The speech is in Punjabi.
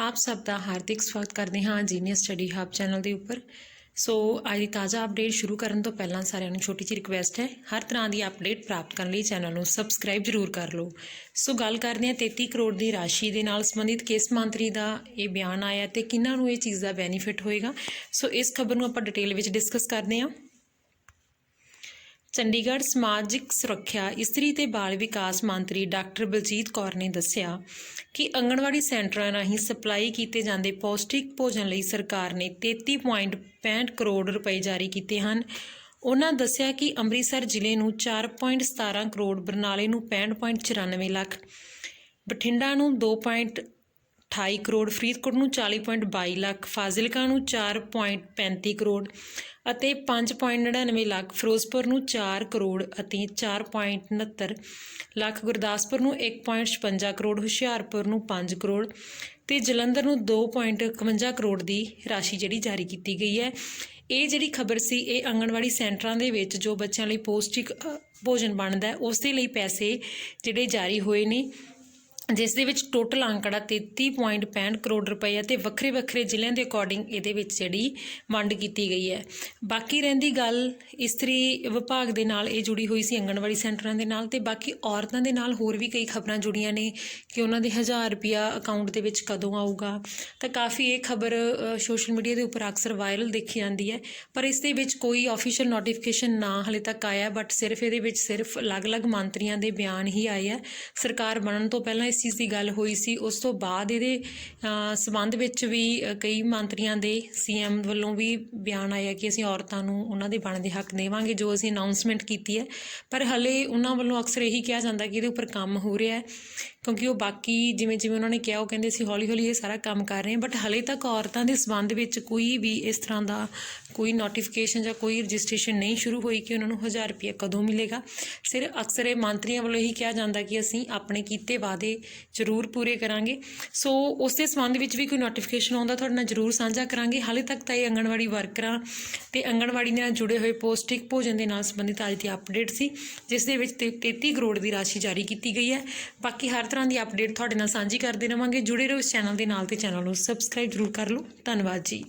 ਆਪ ਸਭ ਦਾ ਹਾਰਦਿਕ ਸਵਾਗਤ ਕਰਦੇ ਹਾਂ ਜੀਨੀਅਸ ਸਟੱਡੀ ਹੱਬ ਚੈਨਲ ਦੇ ਉੱਪਰ। ਸੋ, ਅੱਜ ਦੀ ਤਾਜ਼ਾ ਅਪਡੇਟ ਸ਼ੁਰੂ ਕਰਨ ਤੋਂ ਪਹਿਲਾਂ ਸਾਰਿਆਂ ਨੂੰ ਛੋਟੀ ਜਿਹੀ ਰਿਕੁਐਸਟ ਹੈ, ਹਰ ਤਰ੍ਹਾਂ ਦੀ ਅਪਡੇਟ ਪ੍ਰਾਪਤ ਕਰਨ ਲਈ ਚੈਨਲ ਨੂੰ ਸਬਸਕ੍ਰਾਈਬ ਜ਼ਰੂਰ ਕਰ ਲਓ। ਸੋ, ਗੱਲ ਕਰਦੇ ਹਾਂ 33 ਕਰੋੜ ਦੀ ਰਾਸ਼ੀ ਦੇ ਨਾਲ ਸੰਬੰਧਿਤ ਕਿਸ ਮੰਤਰੀ ਦਾ ਇਹ ਬਿਆਨ ਆਇਆ ਤੇ ਕਿਹਨਾਂ ਨੂੰ ਇਹ ਚੀਜ਼ ਦਾ ਬੈਨੀਫਿਟ ਹੋਏਗਾ? ਸੋ, ਇਸ ਖਬਰ ਨੂੰ ਆਪਾਂ ਡਿਟੇਲ ਵਿੱਚ ਡਿਸਕਸ ਕਰਦੇ ਹਾਂ। ਚੰਡੀਗੜ੍ਹ ਸਮਾਜਿਕ ਸੁਰੱਖਿਆ, ਇਸਤਰੀ ਤੇ ਬਾਲ ਵਿਕਾਸ ਮੰਤਰੀ ਡਾਕਟਰ ਬਲਜੀਤ ਕੌਰ ਨੇ ਦੱਸਿਆ ਕਿ ਅੰਗਣਵਾੜੀ ਸੈਂਟਰਾਂ ਰਾਹੀਂ ਸਪਲਾਈ ਕੀਤੇ ਜਾਂਦੇ ਪੌਸ਼ਟਿਕ ਭੋਜਨ ਲਈ ਸਰਕਾਰ ਨੇ 33.65 ਕਰੋੜ ਰੁਪਏ ਜਾਰੀ ਕੀਤੇ ਹਨ। ਉਹਨਾਂ ਦੱਸਿਆ ਕਿ ਅੰਮ੍ਰਿਤਸਰ ਜ਼ਿਲ੍ਹੇ ਨੂੰ 4.17 ਕਰੋੜ, ਬਰਨਾਲੇ ਨੂੰ 65.94 ਲੱਖ, ਬਠਿੰਡਾ ਨੂੰ 2.28 ਕਰੋੜ, ਫਰੀਦਕੋਟ ਨੂੰ 40.22 ਲੱਖ, ਫਾਜ਼ਿਲਕਾ ਨੂੰ 4.35 ਕਰੋੜ ਅਤੇ 5.99 ਲੱਖ, ਫਿਰੋਜ਼ਪੁਰ ਨੂੰ 4 ਕਰੋੜ ਅਤੇ 4.69 ਲੱਖ, ਗੁਰਦਾਸਪੁਰ ਨੂੰ 1.56 ਕਰੋੜ, ਹੁਸ਼ਿਆਰਪੁਰ ਨੂੰ 5 ਕਰੋੜ ਤੇ ਜਲੰਧਰ ਨੂੰ 2.51 ਕਰੋੜ ਦੀ ਰਾਸ਼ੀ ਜਿਹੜੀ ਜਾਰੀ ਕੀਤੀ ਗਈ ਹੈ। ਇਹ ਜਿਹੜੀ ਖਬਰ ਸੀ, ਇਹ ਆਂਗਣਵਾੜੀ ਸੈਂਟਰਾਂ ਦੇ ਵਿੱਚ ਜੋ ਬੱਚਿਆਂ ਲਈ ਪੌਸ਼ਟਿਕ ਭੋਜਨ ਬਣਦਾ ਹੈ, ਉਸ ਦੇ ਲਈ ਪੈਸੇ ਜਿਹੜੇ ਜਾਰੀ ਹੋਏ ਨੇ। ਜਿਸ ਦੇ ਵਿੱਚ ਟੋਟਲ ਅੰਕੜਾ 33.65 ਕਰੋੜ ਰੁਪਏ ਹੈ ਤੇ ਵੱਖਰੇ ਵੱਖਰੇ ਜ਼ਿਲ੍ਹਿਆਂ ਦੇ ਅਕੋਰਡਿੰਗ ਇਹਦੇ ਵਿੱਚ ਜਿਹੜੀ ਵੰਡ ਕੀਤੀ ਗਈ ਹੈ। ਬਾਕੀ ਰਹਿੰਦੀ ਗੱਲ ਇਸਤਰੀ ਵਿਭਾਗ ਦੇ ਨਾਲ, ਇਹ ਜੁੜੀ ਹੋਈ ਸੀ ਅੰਗਣਵਾੜੀ ਸੈਂਟਰਾਂ ਦੇ ਨਾਲ ਤੇ ਬਾਕੀ ਔਰਤਾਂ ਦੇ ਨਾਲ ਹੋਰ ਵੀ ਕਈ ਖਬਰਾਂ ਜੁੜੀਆਂ ਨੇ ਕਿ ਉਹਨਾਂ ਦੇ 1000 ਰੁਪਿਆ ਅਕਾਊਂਟ ਦੇ ਵਿੱਚ ਕਦੋਂ ਆਊਗਾ। ਤਾਂ ਕਾਫੀ ਇਹ ਖਬਰ ਸੋਸ਼ਲ ਮੀਡੀਆ ਦੇ ਉੱਪਰ ਅਕਸਰ ਵਾਇਰਲ ਦੇਖੀ ਜਾਂਦੀ ਹੈ, ਪਰ ਇਸ ਦੇ ਵਿੱਚ ਕੋਈ ਅਫੀਸ਼ੀਅਲ ਨੋਟੀਫਿਕੇਸ਼ਨ ਨਾ ਹਲੇ ਤੱਕ ਆਇਆ ਬਟ ਸਿਰਫ ਇਹਦੇ ਵਿੱਚ ਸਿਰਫ ਅਲੱਗ-ਅਲੱਗ ਮੰਤਰੀਆਂ ਦੇ ਬਿਆਨ ਹੀ ਆਏ ਆ। ਸਰਕਾਰ ਬਣਨ ਤੋਂ ਪਹਿਲਾਂ ਇਸ ਚੀਜ਼ ਦੀ ਗੱਲ ਹੋਈ ਸੀ ਉਸ ਤੋਂ ਬਾਅਦ ਇਹਦੇ ਅ, ਸੰਬੰਧ ਵਿੱਚ ਵੀ ਕਈ ਮੰਤਰੀਆਂ ਦੇ ਸੀਐਮ ਵੱਲੋਂ ਵੀ ਬਿਆਨ ਆਇਆ ਕਿ ਅਸੀਂ ਔਰਤਾਂ ਨੂੰ ਉਹਨਾਂ ਦੇ ਬਣਦੇ ਹੱਕ ਦੇਵਾਂਗੇ ਜੋ ਅਸੀਂ ਅਨਾਉਂਸਮੈਂਟ ਕੀਤੀ ਹੈ। ਪਰ ਹਲੇ ਉਹਨਾਂ ਵੱਲੋਂ ਅਕਸਰ ਇਹੀ ਕਿਹਾ ਜਾਂਦਾ ਕਿ ਇਹਦੇ ਉੱਪਰ ਕੰਮ ਹੋ ਰਿਹਾ ਹੈ। ਕਿਉਂਕਿ ਉਹ ਬਾਕੀ ਜਿਵੇਂ ਜਿਵੇਂ ਉਹਨਾਂ ਨੇ ਕਿਹਾ, ਉਹ ਕਹਿੰਦੇ ਸੀ ਹੌਲੀ ਹੌਲੀ ਇਹ ਸਾਰਾ ਕੰਮ ਕਰ ਰਹੇ ਹਾਂ ਬਟ ਹਲੇ ਤੱਕ ਔਰਤਾਂ ਦੇ ਸੰਬੰਧ ਵਿੱਚ ਕੋਈ ਵੀ ਇਸ ਤਰ੍ਹਾਂ ਦਾ ਕੋਈ ਨੋਟੀਫਿਕੇਸ਼ਨ ਜਾਂ ਕੋਈ ਰਜਿਸਟ੍ਰੇਸ਼ਨ ਨਹੀਂ ਸ਼ੁਰੂ ਹੋਈ ਕਿ ਉਹਨਾਂ ਨੂੰ 1000 ਰੁਪਏ ਕਦੋਂ ਮਿਲੇਗਾ। ਸਿਰ ਅਕਸਰ ਇਹ ਮੰਤਰੀਆਂ ਵੱਲੋਂ ਹੀ ਕਿਹਾ ਜਾਂਦਾ ਕਿ ਅਸੀਂ ਆਪਣੇ ਕੀਤੇ ਵਾਅਦੇ ਜ਼ਰੂਰ ਪੂਰੇ ਕਰਾਂਗੇ। ਸੋ ਉਸ ਦੇ ਸੰਬੰਧ ਵਿੱਚ ਵੀ ਕੋਈ ਨੋਟੀਫਿਕੇਸ਼ਨ ਆਉਂਦਾ, ਤੁਹਾਡੇ ਨਾਲ ਜ਼ਰੂਰ ਸਾਂਝਾ ਕਰਾਂਗੇ। ਹਾਲੇ ਤੱਕ ਤਾਂ ਇਹ ਅੰਗਣਵਾੜੀ ਵਰਕਰਾਂ ਤੇ ਅੰਗਣਵਾੜੀ ਨਾਲ ਜੁੜੇ ਹੋਏ ਪੌਸ਼ਟਿਕ ਭੋਜਨ ਦੇ ਨਾਲ ਸੰਬੰਧਿਤ ਅੱਜ ਦੀ ਅਪਡੇਟ ਸੀ, ਜਿਸ ਦੇ ਵਿੱਚ ਤੇ- 33 ਕਰੋੜ ਦੀ ਰਾਸ਼ੀ ਜਾਰੀ ਕੀਤੀ ਗਈ ਹੈ। ਬਾਕੀ ਹਰ ਤਰ੍ਹਾਂ ਦੀ ਅਪਡੇਟ ਤੁਹਾਡੇ ਨਾਲ ਸਾਂਝੀ ਕਰਦੇ ਰਵਾਂਗੇ। ਜੁੜੇ ਰਹੋ ਇਸ ਚੈਨਲ ਦੇ ਨਾਲ ਤੇ ਚੈਨਲ ਨੂੰ ਸਬਸਕ੍ਰਾਈਬ ਜ਼ਰੂਰ ਕਰ ਲਓ। ਧੰਨਵਾਦ ਜੀ।